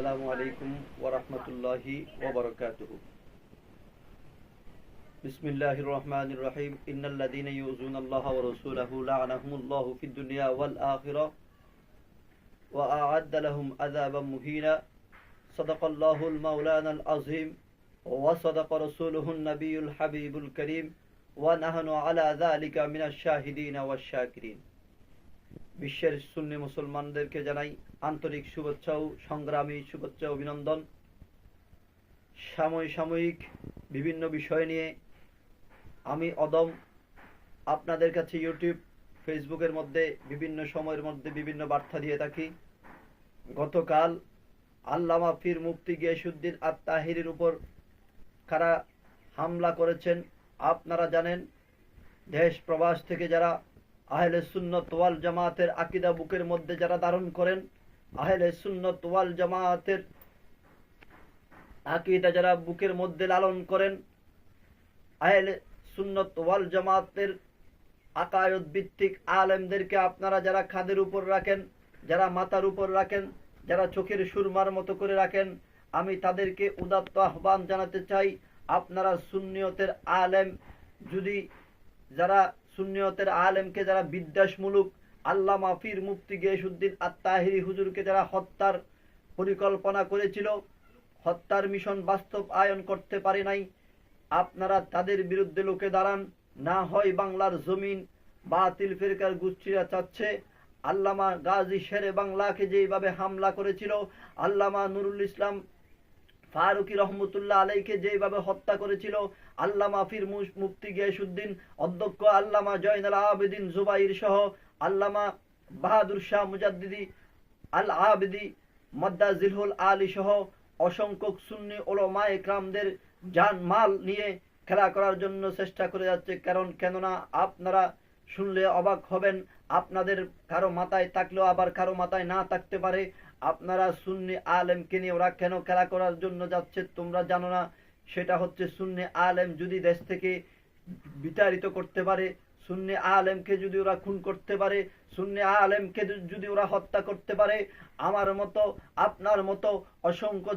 السلام عليكم ورحمة الله وبركاته. بسم الله الرحمن الرحيم. إن الذين يؤذون الله ورسوله لعنهم الله في الدنيا والآخرة وأعد لهم عذابا مهينا. صدق الله المولانا العظيم وصدق رسوله النبي الحبيب الكريم. ونحن على ذلك من الشاهدين والشاكرين. বিশ্বের সুন্নি মুসলমানদেরকে জানাই আন্তরিক শুভেচ্ছা ও সংগ্রামী শুভেচ্ছা অভিনন্দন। সাময়িক বিভিন্ন বিষয় নিয়ে আমি অদম আপনাদের কাছে ইউটিউব, ফেসবুকের মধ্যে বিভিন্ন সময়ের মধ্যে বিভিন্ন বার্তা দিয়ে থাকি। গতকাল আল্লামা ফির মুফতি গিয়াসুদ্দিন আর তাহিরের উপর কারা হামলা করেছেন, আপনারা জানেন, দেশ প্রবাস থেকে যারা আহলে সুন্নত ওয়াল জামাতের আকিদা বুকের মধ্যে যারা ধারণ করেন, আহলে সুন্নত ওয়াল জামাতের আকিদা যারা বুকের মধ্যে লালন করেন, আহলে সুন্নত ওয়াল জামাতের আকায়ত ভিত্তিক আলেমদেরকে আপনারা যারা খাদের উপর রাখেন, যারা মাথার উপর রাখেন, যারা চোখের সুরমার মতো করে রাখেন, আমি তাদেরকে উদাত্ত আহ্বান জানাতে চাই, আপনারা সুন্নিয়তের আলেম, যদি যারা সুন্নিয়তের আলেমকে যারা বিদ্যাসমূলক আল্লাহ মাফির মুফতি গিয়াসুদ্দিন আত্মাহিরি হুজুরকে যারা হত্যার পরিকল্পনা করেছিল, হত্যার মিশন বাস্তব আয়ন করতে পারে নাই, আপনারা তাদের বিরুদ্ধে লোকে দাঁড়ান, না হয় বাংলার জমিন বাতিল ফেরকার গোষ্ঠীরা চাচ্ছে। আল্লামা গাজী শেরে বাংলাকে যেভাবে হামলা করেছিল, আল্লামা নুরুল ইসলাম ফারুকি রহমতুল্লাহ আলাইকে যেভাবে হত্যা করেছিল, আল্লামা ফির মুফতি গিয়াসুদ্দিন অধ্যক্ষ আল্লামা জয়নাল আবেদিন জুবাইর সহ আল্লামা বাহাদুর শাহ মুজাদ্দিদি আল আবেদি মদ্দা জিলহুল আলী সহ অসংখ্য সুন্নি ওলমা একরামদের জান মাল নিয়ে খেলা করার জন্য চেষ্টা করে যাচ্ছে। কারণ কেননা আপনারা শুনলে অবাক হবেন, আপনাদের কারও মাথায় থাকলেও আবার কারও মাথায় না থাকতে পারে। আপনারা সুন্নি আলেমকে নিয়ে ওরা কেন খেলা করার জন্য যাচ্ছে তোমরা জানো না। সেটা হচ্ছে সুন্নি আলেম যদি দেশ থেকে বিতাড়িত করতে পারে, সুন্নি আলেমকে যদি ওরা খুন করতে পারে সুন্নি আলেমকে যদি ওরা হত্যা করতে পারে, আমার মতো, আপনার মতো অসংখ্য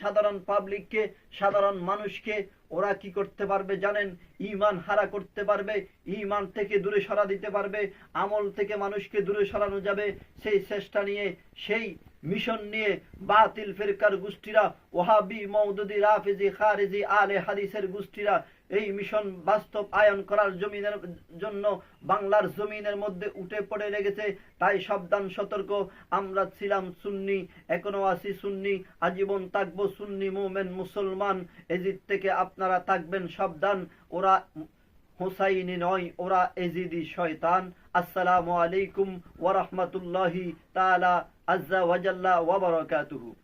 সাধারণ পাবলিককে সাধারণ মানুষকে ওরা কি করতে পারবে জানেন? ইমান হারা করতে পারবে ইমান থেকে দূরে সরা দিতে পারবে, আমল থেকে মানুষকে দূরে সরানো যাবে। সেই চেষ্টা নিয়ে, সেই মিশন নিয়ে বাতিল ফেরকার গোষ্ঠীরা, ওহাবি মৌদুদি রাফিজি, খারিজি, আলে হাদিসের গোষ্ঠীরা এই মিশন বাস্তব আয়ন করার জমিনের জন্য বাংলার জমিনের মধ্যে উঠে পড়ে লেগেছে, তাই সাবধান, সতর্ক। আমরা ছিলাম সুন্নি, এখনও আছি সুন্নি, আজীবন থাকব সুন্নি মোমেন মুসলমান। এজিদ থেকে আপনারা থাকবেন সাবধান। ওরা হুসাইনি নয়, ওরা এজিদি শয়তান। আসসালামু আলাইকুম ওয়ারহমতুল্লাহ তালা আজ্জা ওয়া জাল্লা ওয়া বারাকাতুহু।